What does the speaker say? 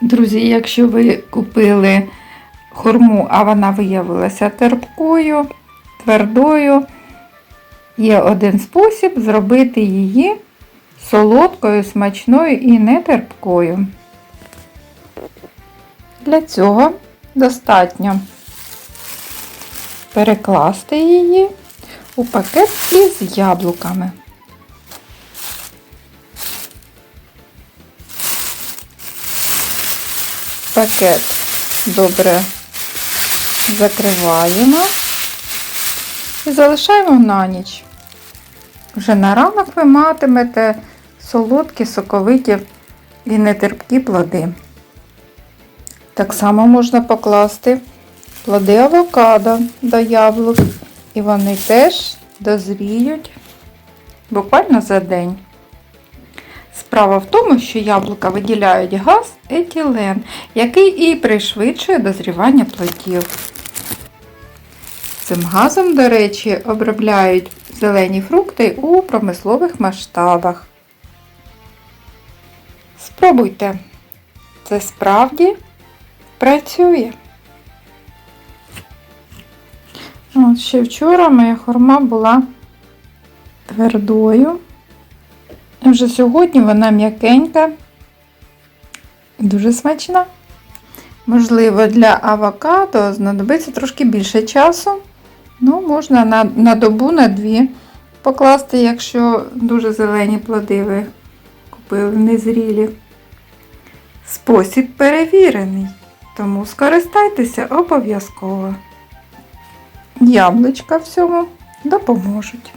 Друзі, якщо ви купили хурму, а вона виявилася терпкою, твердою, є один спосіб зробити її солодкою, смачною і не терпкою. Для цього достатньо перекласти її у пакет із яблуками. Пакет добре закриваємо і залишаємо на ніч. Вже на ранок ви матимете солодкі, соковиті і нетерпкі плоди. Так само можна покласти плоди авокадо до яблук, і вони теж дозріють буквально за день. Справа в тому, що яблука виділяють газ етилен, який і пришвидшує дозрівання плодів. Цим газом, до речі, обробляють зелені фрукти у промислових масштабах. Спробуйте, це справді працює. От ще вчора моя хурма була твердою. Вже сьогодні вона м'якенька і дуже смачна. Можливо, для авокадо знадобиться трошки більше часу. Ну, можна на, на добу, на дві покласти, якщо дуже зелені плоди ви купили незрілі. Спосіб перевірений, тому скористайтеся обов'язково. Яблучка в цьому допоможуть.